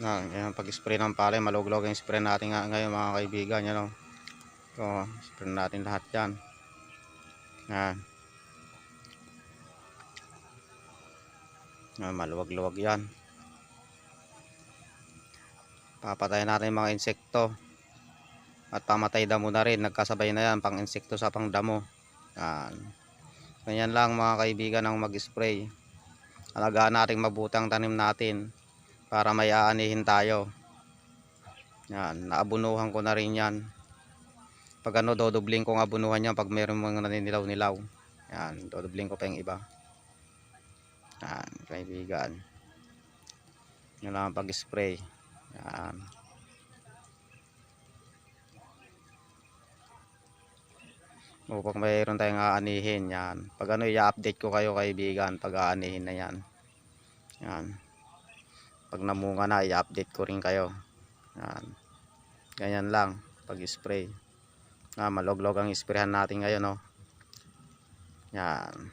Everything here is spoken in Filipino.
Na, yan pag-spray ng palay, maluglog yung spray natin nga ngayon mga kaibigan, yan o. So, spray natin lahat yan. Yan. Yan, maluwag-luwag yan. Papatayin natin mga insekto. At pamatay damo na rin, nagkasabay na yan, pang insekto sa pang damo. Yan. Ganyan lang mga kaibigan ang mag-spray. Alagaan natin mabuti ang tanim natin para may aanihin tayo. Yan, naabunuhan ko na rin yan. Pag ano, dodobling ko ang abunuhan yan pag meron mga naninilaw-nilaw. Yan, dodobling ko pa yung iba. Yan, kaibigan. Yan lang ang pag-spray. Yan. Upang mayroon tayong aanihin yan. Pag ano, i-update ko kayo kaibigan pag aanihin na yan. Yan. Pag namunga na, i-update ko rin kayo. Yan. Ganyan lang pag spray. Ah, maluglog ang isprayan natin ngayon, oh. Yan.